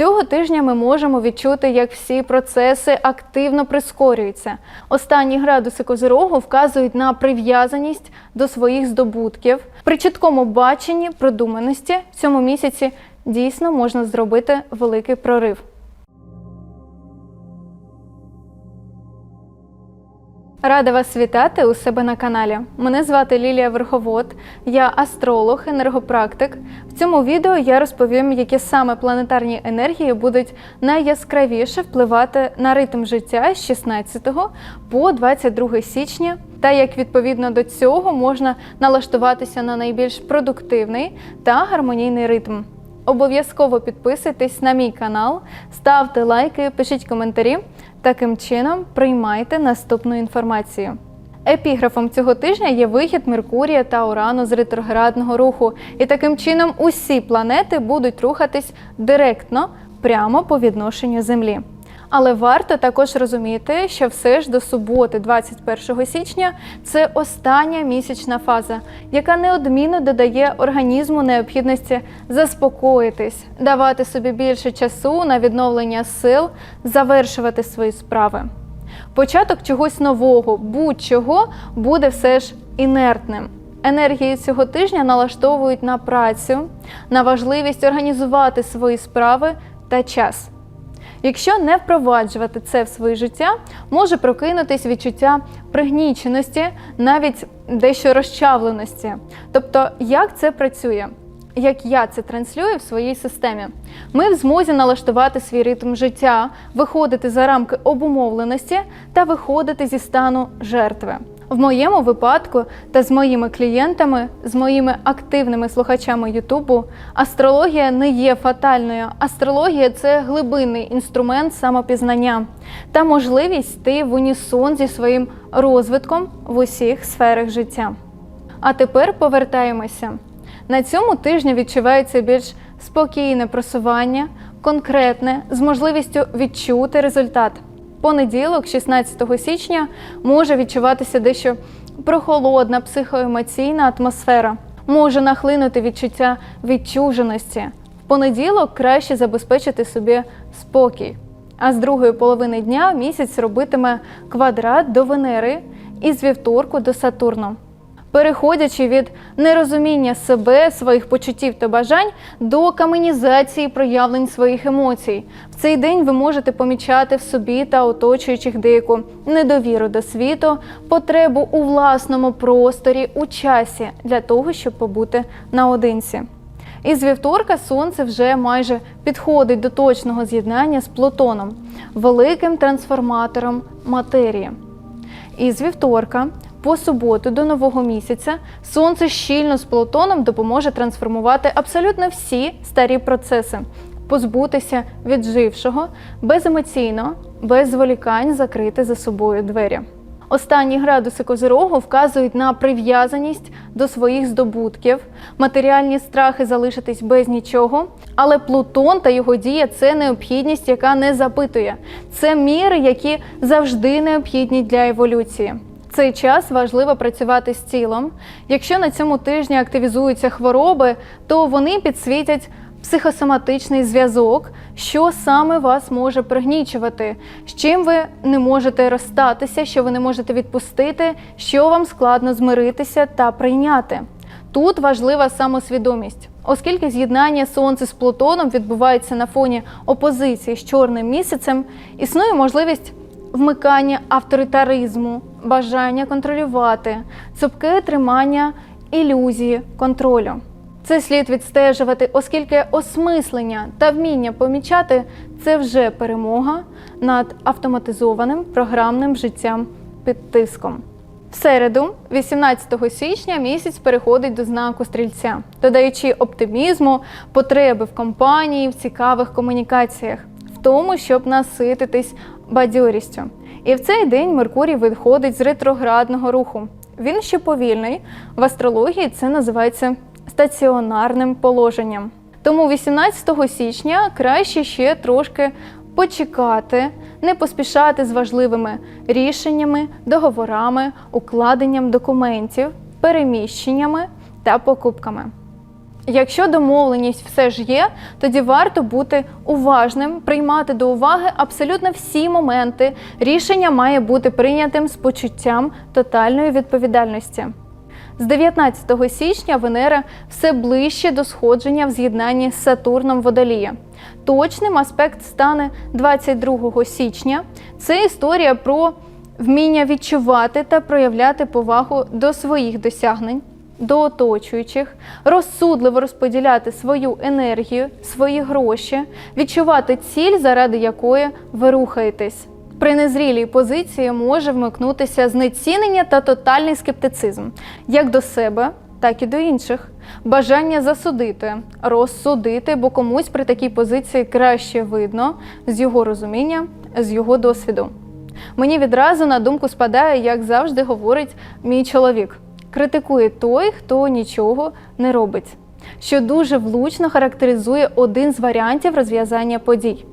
Цього тижня ми можемо відчути, як всі процеси активно прискорюються. Останні градуси козирогу вказують на прив'язаність до своїх здобутків. При чіткому баченні продуманості в цьому місяці дійсно можна зробити великий прорив. Рада вас вітати у себе на каналі. Мене звати Лілія Верховод, я астролог, енергопрактик. В цьому відео я розповім, які саме планетарні енергії будуть найяскравіше впливати на ритм життя з 16 по 22 січня, та як відповідно до цього можна налаштуватися на найбільш продуктивний та гармонійний ритм. Обов'язково підписуйтесь на мій канал, ставте лайки, пишіть коментарі. Таким чином приймайте наступну інформацію. Епіграфом цього тижня є вихід Меркурія та Урану з ретроградного руху, і таким чином усі планети будуть рухатись директно прямо по відношенню Землі. Але варто також розуміти, що все ж до суботи, 21 січня, це остання місячна фаза, яка неодмінно додає організму необхідності заспокоїтись, давати собі більше часу на відновлення сил, завершувати свої справи. Початок чогось нового, будь-чого буде все ж інертним. Енергії цього тижня налаштовують на працю, на важливість організувати свої справи та час. Якщо не впроваджувати це в своє життя, може прокинутись відчуття пригніченості, навіть дещо розчавленості. Тобто, як це працює? Як я це транслюю в своїй системі, ми в змозі налаштувати свій ритм життя, виходити за рамки обумовленості та виходити зі стану жертви. В моєму випадку та з моїми клієнтами, з моїми активними слухачами Ютубу, астрологія не є фатальною. Астрологія це глибинний інструмент самопізнання та можливість йти в унісон зі своїм розвитком в усіх сферах життя. А тепер повертаємося. На цьому тижні відчувається більш спокійне просування, конкретне, з можливістю відчути результат. Понеділок, 16 січня, може відчуватися дещо прохолодна психоемоційна атмосфера, може нахлинути відчуття відчуженості. В понеділок краще забезпечити собі спокій. А з другої половини дня місяць робитиме квадрат до Венери і з вівторку до Сатурну переходячи від нерозуміння себе, своїх почуттів та бажань до каменізації проявлень своїх емоцій. В цей день ви можете помічати в собі та оточуючих деяку недовіру до світу, потребу у власному просторі, у часі для того, щоб побути наодинці. І з вівторка сонце вже майже підходить до точного з'єднання з Плутоном, великим трансформатором матерії. І з вівторка по суботу до нового місяця сонце щільно з Плутоном допоможе трансформувати абсолютно всі старі процеси, позбутися віджившого, беземоційно, без зволікань закрити за собою двері. Останні градуси козирогу вказують на прив'язаність до своїх здобутків, матеріальні страхи залишитись без нічого. Але Плутон та його дія це необхідність, яка не запитує. Це міри, які завжди необхідні для еволюції цей час важливо працювати з тілом. Якщо на цьому тижні активізуються хвороби, то вони підсвітять психосоматичний зв'язок, що саме вас може пригнічувати, з чим ви не можете розстатися, що ви не можете відпустити, що вам складно змиритися та прийняти. Тут важлива самосвідомість, оскільки з'єднання сонця з Плутоном відбувається на фоні опозиції з чорним місяцем, існує можливість вмикання авторитаризму, бажання контролювати, цупке тримання ілюзії контролю. Це слід відстежувати, оскільки осмислення та вміння помічати це вже перемога над автоматизованим програмним життям під тиском. В середу, 18 січня, місяць переходить до знаку стрільця, додаючи оптимізму, потреби в компанії, в цікавих комунікаціях, в тому, щоб насититись бадьорістю. І в цей день Меркурій виходить з ретроградного руху. Він ще повільний. В астрології це називається стаціонарним положенням. Тому 18 січня краще ще трошки почекати, не поспішати з важливими рішеннями, договорами, укладенням документів, переміщеннями та покупками. Якщо домовленість все ж є, тоді варто бути уважним, приймати до уваги абсолютно всі моменти. Рішення має бути прийнятим з почуттям тотальної відповідальності. З 19 січня Венера все ближче до сходження в з'єднанні з Сатурном Водолія. Точним аспект стане 22 січня. Це історія про вміння відчувати та проявляти повагу до своїх досягнень, до оточуючих, розсудливо розподіляти свою енергію, свої гроші, відчувати ціль, заради якої ви рухаєтесь. При незрілій позиції може вмикнутися знецінення та тотальний скептицизм як до себе, так і до інших. Бажання засудити, розсудити, бо комусь при такій позиції краще видно з його розуміння, з його досвіду. Мені відразу на думку спадає, як завжди говорить мій чоловік: критикує той, хто нічого не робить, що дуже влучно характеризує один з варіантів розв'язання подій.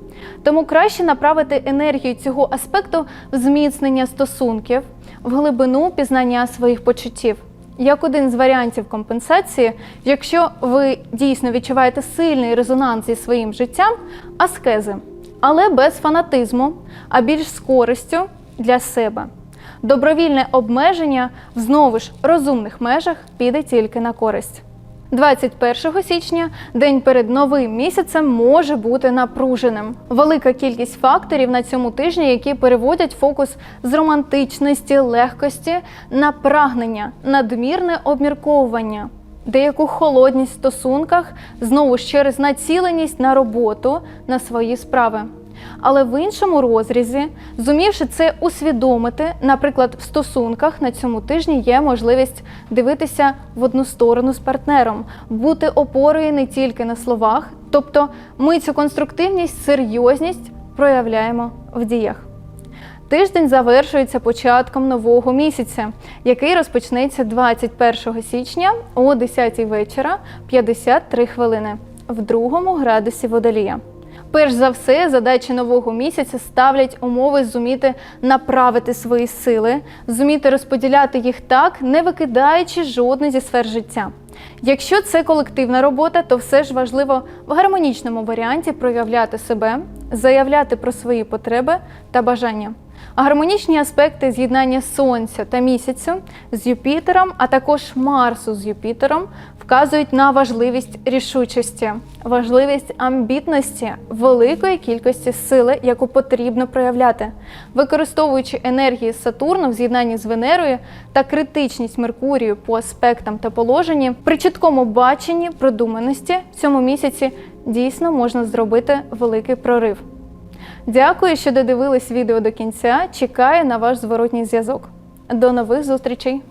Тому краще направити енергію цього аспекту в зміцнення стосунків, в глибину пізнання своїх почуттів. Як один з варіантів компенсації, якщо ви дійсно відчуваєте сильний резонанс зі своїм життям, аскези, але без фанатизму, а більш з користю для себе. Добровільне обмеження в знову ж розумних межах піде тільки на користь. 21 січня, день перед новим місяцем, може бути напруженим. Велика кількість факторів на цьому тижні, які переводять фокус з романтичності, легкості на прагнення, надмірне обмірковування, деяку холодність в стосунках, знову ж через націленість на роботу, на свої справи. Але в іншому розрізі, зумівши це усвідомити, наприклад, в стосунках на цьому тижні є можливість дивитися в одну сторону з партнером, бути опорою не тільки на словах, тобто ми цю конструктивність, серйозність проявляємо в діях. Тиждень завершується початком нового місяця, який розпочнеться 21 січня о 10 вечора 53 хвилини в другому градусі водолія. Перш за все, задачі нового місяця ставлять умови зуміти направити свої сили, зуміти розподіляти їх так, не викидаючи жодної зі сфер життя. Якщо це колективна робота, то все ж важливо в гармонічному варіанті проявляти себе, заявляти про свої потреби та бажання. Гармонічні аспекти з'єднання Сонця та місяцю з Юпітером, а також Марсу з Юпітером, вказують на важливість рішучості, важливість амбітності, великої кількості сили, яку потрібно проявляти, використовуючи енергії Сатурну в з'єднанні з Венерою та критичність Меркурію по аспектам та положенні, при чіткому баченні продуманості в цьому місяці дійсно можна зробити великий прорив. Дякую, що додивились відео до кінця. Чекаю на ваш зворотній зв'язок. До нових зустрічей!